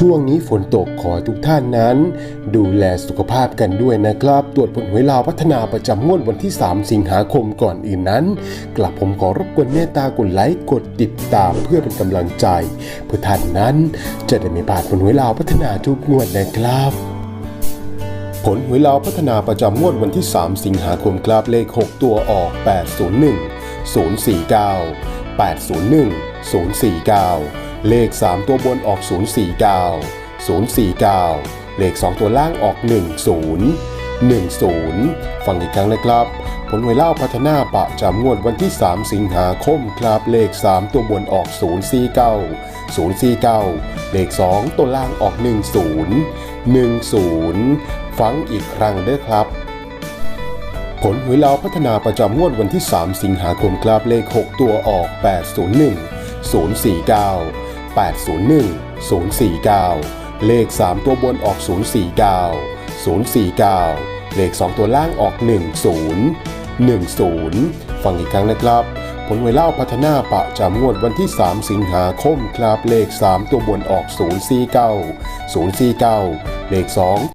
ช่วงนี้ฝนตกขอทุกท่านนั้น ดูแลสุขภาพกันด้วยนะครับ ตรวจผลหวยลาวพัฒนาประจำงวดวันที่ 3 สิงหาคมก่อนอื่นนั้น กลับผมขอรบกวนเมตตากดไลค์กดติดตามเพื่อเป็นกำลังใจ เพื่อท่านนั้น จะได้ไม่พลาดผลหวยลาวพัฒนาทุกงวดนะครับผลหวยลาวพัฒนาประจำงวดวันที่ 3 สิงหาคมครับเลข 6 ตัวออก 801 049 801 049 เลข 3 ตัวบนออก 049 049 เลข 2 ตัวล่างออก 10 10 ฟังอีกครั้งนะครับ ผลหวยเล่าพัฒนาประจำงวดวันที่ 3 สิงหาคมครับเลข 3 ตัวบนออก 049 049 เลข 2 ตัวล่างออก 10 10 ฟังอีกครั้งเด้อครับ ผลหวยลาวพัฒนาประจำงวดวันที่ 3 สิงหาคมครับเลข 6 ตัวออก 801 049 801 049 เลข 3 ตัวบนออก 049 049 เลข 2 ตัวล่างออก 10 10 ฟังอีกครั้งนะครับ ผลหวเล่าพัฒนาปะจำงวดวันที่ 3 สิงหาคมคราบเลข 3 ตัวบนออก 049 049 เลข 2